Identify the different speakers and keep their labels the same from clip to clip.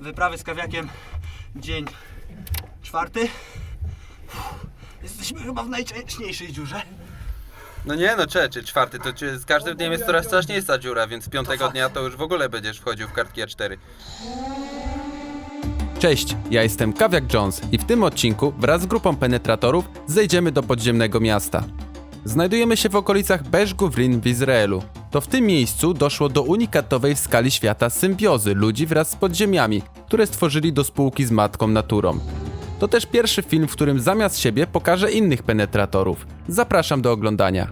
Speaker 1: wyprawy z kawiakiem dzień czwarty. Jesteśmy chyba w najciaśniejszej dziurze.
Speaker 2: No nie no, czy czwarty, to z każdym dniem jest coraz straszniejsza dziura, więc piątego dnia to już w ogóle będziesz wchodził w kartki A4.
Speaker 3: Cześć, ja jestem Kawiak Jones i w tym odcinku wraz z grupą penetratorów zejdziemy do podziemnego miasta. Znajdujemy się w okolicach Beż Guvrin w Izraelu. To w tym miejscu doszło do unikatowej w skali świata symbiozy ludzi wraz z podziemiami, które stworzyli do spółki z matką naturą. To też pierwszy film, w którym zamiast siebie pokażę innych penetratorów. Zapraszam do oglądania.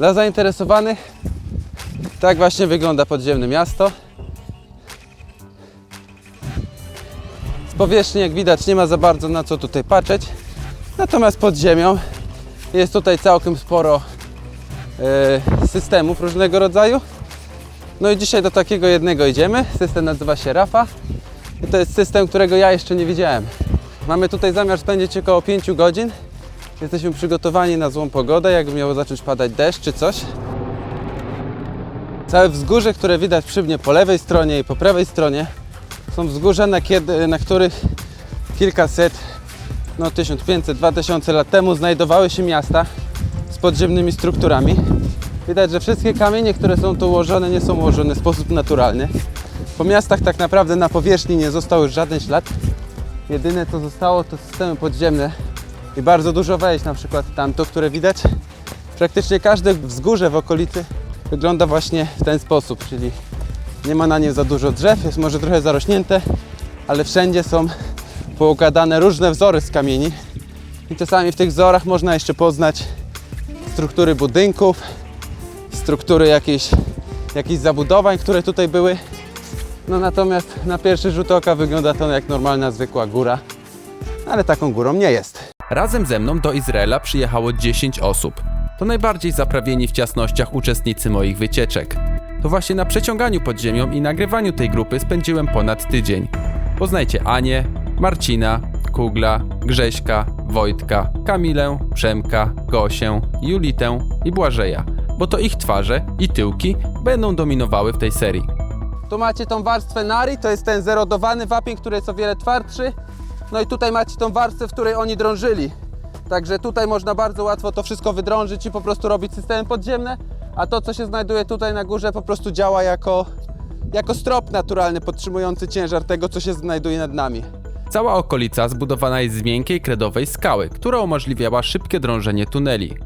Speaker 3: Dla zainteresowanych tak właśnie wygląda podziemne miasto. Z powierzchni, jak widać, nie ma za bardzo na co tutaj patrzeć. Natomiast pod ziemią jest tutaj całkiem sporo e, systemów różnego rodzaju. No i dzisiaj do takiego jednego idziemy. System nazywa się Rafa. I to jest system, którego ja jeszcze nie widziałem. Mamy tutaj zamiar spędzić około 5 godzin. Jesteśmy przygotowani na złą pogodę, jakby miało zacząć padać deszcz czy coś. Całe wzgórze, które widać przy mnie po lewej stronie i po prawej stronie, są wzgórza, na, kiedy, na których kilkaset, no 1500-2000 lat temu znajdowały się miasta z podziemnymi strukturami. Widać, że wszystkie kamienie, które są tu ułożone, nie są ułożone w sposób naturalny. Po miastach tak naprawdę na powierzchni nie został już żaden ślad. Jedyne co zostało to systemy podziemne i bardzo dużo wejść, na przykład tamto, które widać. Praktycznie każde wzgórze w okolicy wygląda właśnie w ten sposób, czyli nie ma na nim za dużo drzew, jest może trochę zarośnięte, ale wszędzie są poukładane różne wzory z kamieni. I czasami w tych wzorach można jeszcze poznać struktury budynków, struktury jakichś, jakichś zabudowań, które tutaj były. No natomiast na pierwszy rzut oka wygląda to jak normalna, zwykła góra, ale taką górą nie jest. Razem ze mną do Izraela przyjechało 10 osób. To najbardziej zaprawieni w ciasnościach uczestnicy moich wycieczek. To właśnie na przeciąganiu pod ziemią i nagrywaniu tej grupy spędziłem ponad tydzień. Poznajcie Anię, Marcina, Kugla, Grześka, Wojtka, Kamilę, Przemka, Gosię, Julitę i Błażeja, bo to ich twarze i tyłki będą dominowały w tej serii. Tu macie tą warstwę nari, to jest ten zerodowany wapień, który jest o wiele twardszy. No i tutaj macie tą warstwę, w której oni drążyli. Także tutaj można bardzo łatwo to wszystko wydrążyć i po prostu robić systemy podziemne, a to co się znajduje tutaj na górze po prostu działa jako, jako strop naturalny podtrzymujący ciężar tego co się znajduje nad nami. Cała okolica zbudowana jest z miękkiej kredowej skały, która umożliwiała szybkie drążenie tuneli.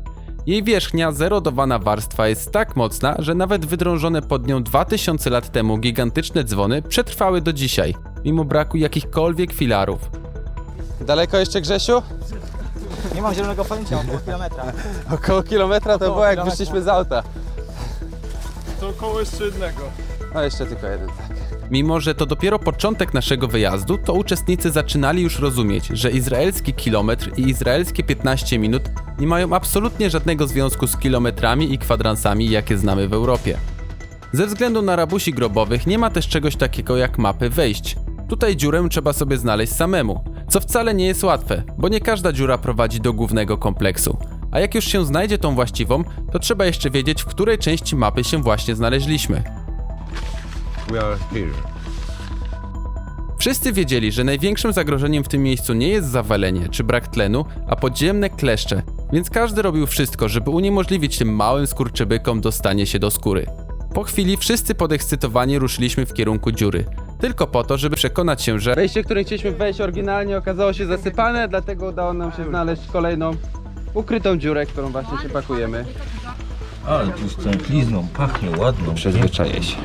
Speaker 3: Jej wierzchnia zerodowana warstwa jest tak mocna, że nawet wydrążone pod nią 2000 lat temu gigantyczne dzwony przetrwały do dzisiaj, mimo braku jakichkolwiek filarów. Daleko jeszcze Grzesiu?
Speaker 1: Nie mam zielonego pojęcia, około kilometra.
Speaker 3: Około kilometra to
Speaker 1: Około
Speaker 3: było jak
Speaker 1: kilometra.
Speaker 3: wyszliśmy z auta.
Speaker 4: To około jeszcze jednego.
Speaker 3: No jeszcze tylko jeden, tak. Mimo, że to dopiero początek naszego wyjazdu, to uczestnicy zaczynali już rozumieć, że izraelski kilometr i izraelskie 15 minut nie mają absolutnie żadnego związku z kilometrami i kwadransami, jakie znamy w Europie. Ze względu na rabusi grobowych nie ma też czegoś takiego jak mapy wejść. Tutaj dziurę trzeba sobie znaleźć samemu, co wcale nie jest łatwe, bo nie każda dziura prowadzi do głównego kompleksu. A jak już się znajdzie tą właściwą, to trzeba jeszcze wiedzieć, w której części mapy się właśnie znaleźliśmy. Wszyscy wiedzieli, że największym zagrożeniem w tym miejscu nie jest zawalenie czy brak tlenu, a podziemne kleszcze, więc każdy robił wszystko, żeby uniemożliwić tym małym skurczybykom dostanie się do skóry. Po chwili wszyscy podekscytowani ruszyliśmy w kierunku dziury. Tylko po to, żeby przekonać się, że wejście, które chcieliśmy wejść oryginalnie okazało się zasypane, dlatego udało nam się znaleźć kolejną ukrytą dziurę, którą właśnie się pakujemy.
Speaker 5: Ale tu stęchlizną pachnie ładną.
Speaker 3: Przyzwyczaję się.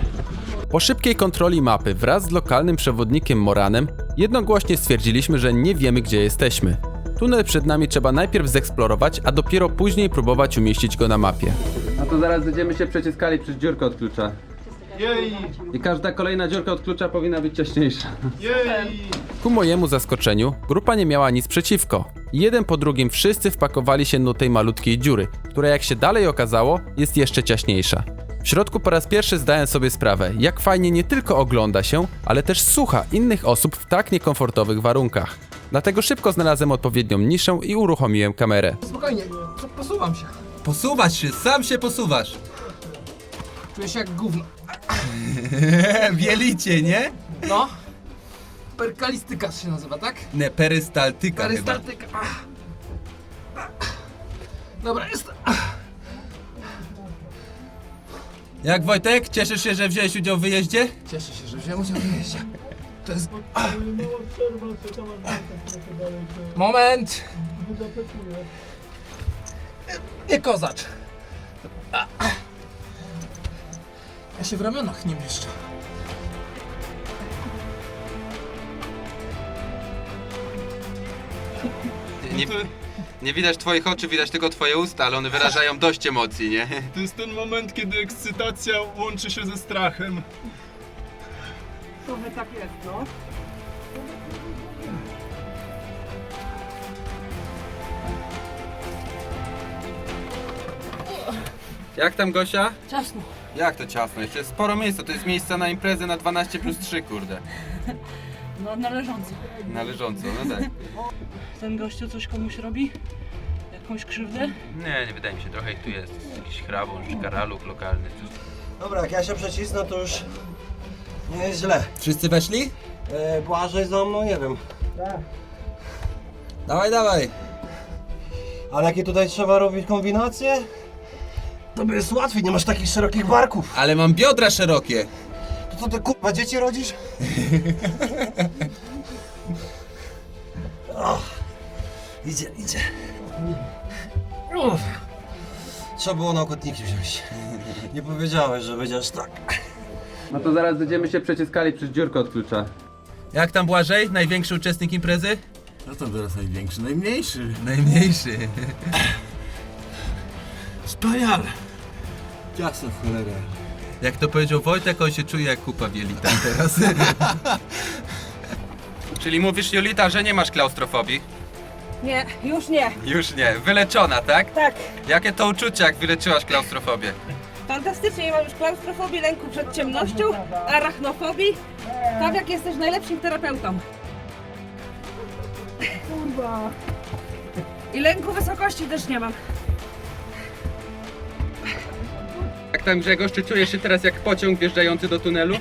Speaker 3: Po szybkiej kontroli mapy wraz z lokalnym przewodnikiem Moranem jednogłośnie stwierdziliśmy, że nie wiemy gdzie jesteśmy. Tunel przed nami trzeba najpierw zeksplorować, a dopiero później próbować umieścić go na mapie. A to zaraz będziemy się przeciskali przez dziurkę od klucza.
Speaker 4: Jej!
Speaker 3: I każda kolejna dziurka od klucza powinna być ciaśniejsza.
Speaker 4: Jej!
Speaker 3: Ku mojemu zaskoczeniu, grupa nie miała nic przeciwko. Jeden po drugim wszyscy wpakowali się do tej malutkiej dziury, która jak się dalej okazało, jest jeszcze ciaśniejsza.
Speaker 2: W środku po raz pierwszy zdałem sobie sprawę, jak fajnie nie tylko ogląda się, ale też słucha innych osób w tak niekomfortowych warunkach. Dlatego szybko znalazłem odpowiednią niszę i uruchomiłem kamerę.
Speaker 6: Spokojnie, posuwam się.
Speaker 7: Posuwasz się, sam się posuwasz.
Speaker 6: Czuję się jak gówno.
Speaker 7: Wielicie, nie?
Speaker 6: No. Perkalistyka się nazywa, tak?
Speaker 7: Nie, perystaltyka chyba.
Speaker 6: Perystaltyka. Ach. Dobra, jest. Ach.
Speaker 7: Jak Wojtek? Cieszysz się, że wziąłeś udział w wyjeździe?
Speaker 6: Cieszę się, że wziąłem udział w wyjeździe. To jest... Ach. Moment. Nie kozacz. Ja się w ramionach nie mieszczę.
Speaker 2: Nie, nie widać twoich oczu, widać tylko twoje usta, ale one wyrażają dość emocji, nie?
Speaker 4: To jest ten moment, kiedy ekscytacja łączy się ze strachem.
Speaker 8: Trochę tak jest, no.
Speaker 2: Jak tam Gosia?
Speaker 8: Ciasno.
Speaker 2: Jak to ciasno? Jeszcze jest sporo miejsca, to jest miejsca na imprezę na 12 plus 3, kurde.
Speaker 8: No należąco.
Speaker 2: Należąco, no tak.
Speaker 8: Ten gościu coś komuś robi? Jakąś krzywdę?
Speaker 2: Nie, nie wydaje mi się, trochę ich tu jest. Jakiś hrabąż, karaluch lokalny. Coś.
Speaker 9: Dobra, jak ja się przecisnę, to już nie jest źle.
Speaker 7: Wszyscy weszli?
Speaker 9: E, Błażej za mną, nie wiem.
Speaker 7: Dawaj, dawaj.
Speaker 9: Ale jakie tutaj trzeba robić kombinacje? To by jest łatwiej, nie masz takich szerokich barków.
Speaker 7: Ale mam biodra szerokie.
Speaker 9: To co ty kurwa dzieci rodzisz? o, idzie, idzie. Uff. Trzeba było na okotniki wziąć. Nie powiedziałeś, że będziesz tak.
Speaker 2: No to zaraz będziemy się przeciskali przez dziurkę od klucza.
Speaker 7: Jak tam Błażej? Największy uczestnik imprezy?
Speaker 5: No to teraz największy, najmniejszy.
Speaker 7: Najmniejszy.
Speaker 5: Wspaniale. Cholerę.
Speaker 7: Jak to powiedział Wojtek, on się czuje jak kupa wielita teraz.
Speaker 2: Czyli mówisz Jolita, że nie masz klaustrofobii?
Speaker 8: Nie, już nie.
Speaker 2: Już nie, wyleczona, tak?
Speaker 8: Tak.
Speaker 2: Jakie to uczucie, jak wyleczyłaś klaustrofobię?
Speaker 8: Fantastycznie, nie mam już klaustrofobii, lęku przed ciemnością, arachnofobii. Tak jak jesteś najlepszym terapeutą. Kurwa. I lęku wysokości też nie mam.
Speaker 2: Jak tam Grzegorz, czy czujesz się teraz jak pociąg wjeżdżający do tunelu?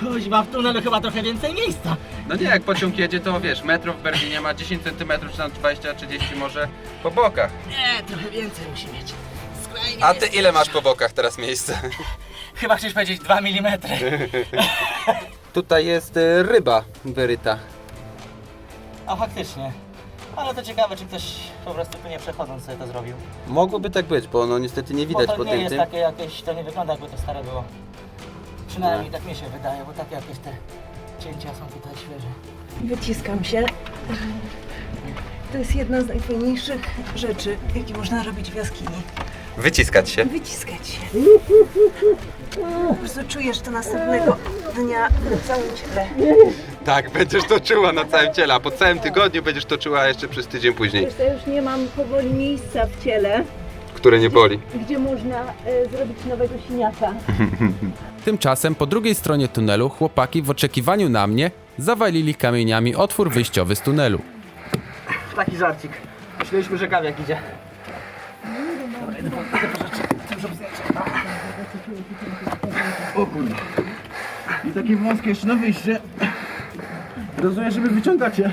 Speaker 1: Kuźwa, w tunelu chyba trochę więcej miejsca.
Speaker 2: No nie, jak pociąg jedzie, to wiesz, metro w Berlinie ma 10 cm, czy tam 20-30 może po bokach.
Speaker 1: Nie, trochę więcej musi mieć. Skrajnie
Speaker 2: A ty ile masz po bokach teraz miejsca?
Speaker 1: Chyba chciałeś powiedzieć 2 mm.
Speaker 2: Tutaj jest y, ryba wyryta.
Speaker 1: A faktycznie. Ale to ciekawe, czy ktoś po prostu tu nie przechodząc sobie to zrobił.
Speaker 2: Mogłoby tak być, bo no niestety nie widać
Speaker 1: bo to
Speaker 2: po
Speaker 1: nie
Speaker 2: tym
Speaker 1: jest
Speaker 2: tym.
Speaker 1: takie jakieś, to nie wygląda jakby to stare było. Przynajmniej tak mi się wydaje, bo takie jakieś te cięcia są tutaj świeże.
Speaker 10: Wyciskam się. To jest jedna z najfajniejszych rzeczy, jakie można robić w jaskini.
Speaker 2: Wyciskać się.
Speaker 10: Wyciskać się. Po prostu czujesz to następnego dnia w całym ciele.
Speaker 2: Tak, będziesz to czuła na całym ciele, a po całym tygodniu będziesz to czuła jeszcze przez tydzień później,
Speaker 10: Wiesz, ja już nie mam powoli miejsca w ciele,
Speaker 2: które nie boli.
Speaker 10: gdzie można e, zrobić nowego siniaka.
Speaker 2: Tymczasem po drugiej stronie tunelu chłopaki w oczekiwaniu na mnie zawalili kamieniami otwór wyjściowy z tunelu.
Speaker 1: Taki żarcik. Myśleliśmy, że kawiak idzie.
Speaker 5: I takie wąskie jeszcze na wyjście. Rozumiem, że wy wyciągacie.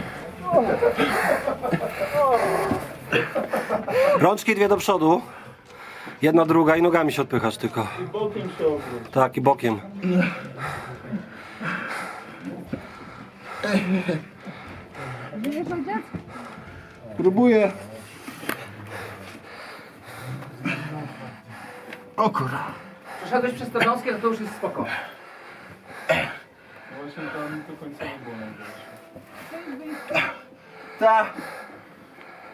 Speaker 9: Rączki dwie do przodu. Jedna, druga i nogami się odpychasz tylko. I bokiem się Tak, i bokiem.
Speaker 5: Próbuję.
Speaker 6: Przeszedłeś przez te wąskie, to już jest spoko.
Speaker 4: Właśnie tam to końcowo było najgorsze.
Speaker 5: Ta.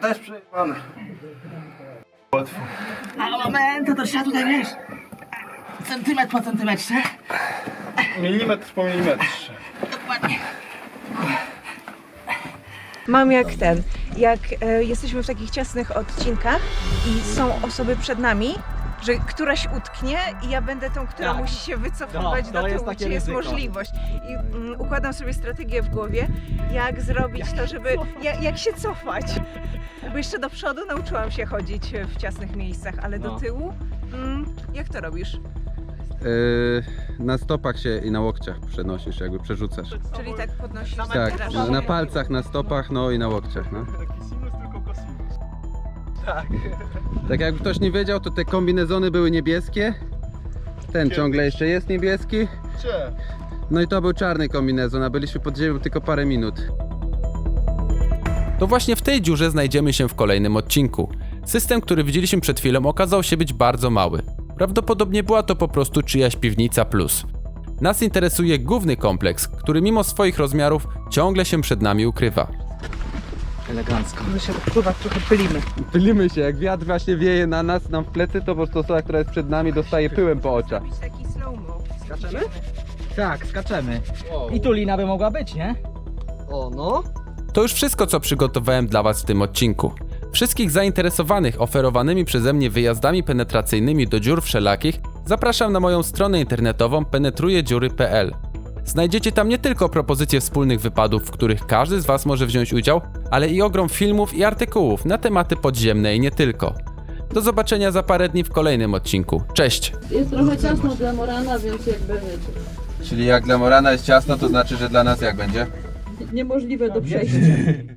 Speaker 5: Też przejebane.
Speaker 1: A moment, to trzeba tutaj wiesz. Centymetr po centymetrze.
Speaker 4: Milimetr po milimetrze.
Speaker 1: Dokładnie.
Speaker 10: Mam jak ten, jak e, jesteśmy w takich ciasnych odcinkach i są osoby przed nami, że któraś utknie i ja będę tą, która
Speaker 1: Tak.
Speaker 10: musi się wycofywać
Speaker 1: No,
Speaker 10: do
Speaker 1: to jest
Speaker 10: tyłu,
Speaker 1: takie
Speaker 10: czy jest
Speaker 1: ryzyko.
Speaker 10: możliwość. I mm, układam sobie strategię w głowie, jak zrobić to, żeby, jak, jak się cofać. Bo jeszcze do przodu nauczyłam się chodzić w ciasnych miejscach, ale do
Speaker 1: No.
Speaker 10: tyłu, mm, jak to robisz?
Speaker 2: Yy, na stopach się i na łokciach przenosisz, jakby przerzucasz.
Speaker 10: Czyli tak podnosisz,
Speaker 2: Tak, na, na palcach, na stopach, no i na łokciach, no. Tak jakby ktoś nie wiedział, to te kombinezony były niebieskie. Ten ciągle jeszcze jest niebieski.
Speaker 4: Cie.
Speaker 2: No i to był czarny kombinezon, a byliśmy pod ziemią tylko parę minut.
Speaker 3: To właśnie w tej dziurze znajdziemy się w kolejnym odcinku. System, który widzieliśmy przed chwilą, okazał się być bardzo mały. Prawdopodobnie była to po prostu czyjaś piwnica plus. Nas interesuje główny kompleks, który mimo swoich rozmiarów ciągle się przed nami ukrywa.
Speaker 1: Elegancko.
Speaker 10: My się odpływa, trochę pylimy.
Speaker 2: Pylimy się, jak wiatr właśnie wieje na nas, nam w plecy, to po prostu osoba, która jest przed nami dostaje pyłem po oczach.
Speaker 10: Zrobić taki slow-mo.
Speaker 1: Skaczemy? Tak, skaczemy. I tu lina by mogła być, nie?
Speaker 3: To już wszystko, co przygotowałem dla Was w tym odcinku. Wszystkich zainteresowanych oferowanymi przeze mnie wyjazdami penetracyjnymi do dziur wszelakich zapraszam na moją stronę internetową penetrujedziury.pl. Znajdziecie tam nie tylko propozycje wspólnych wypadów, w których każdy z Was może wziąć udział, ale i ogrom filmów i artykułów na tematy podziemne i nie tylko. Do zobaczenia za parę dni w kolejnym odcinku. Cześć!
Speaker 8: Jest trochę ciasno dla Morana, więc jakby wiecie,
Speaker 2: Czyli jak dla Morana jest ciasno, to znaczy, że dla nas jak będzie?
Speaker 8: niemożliwe do przejścia.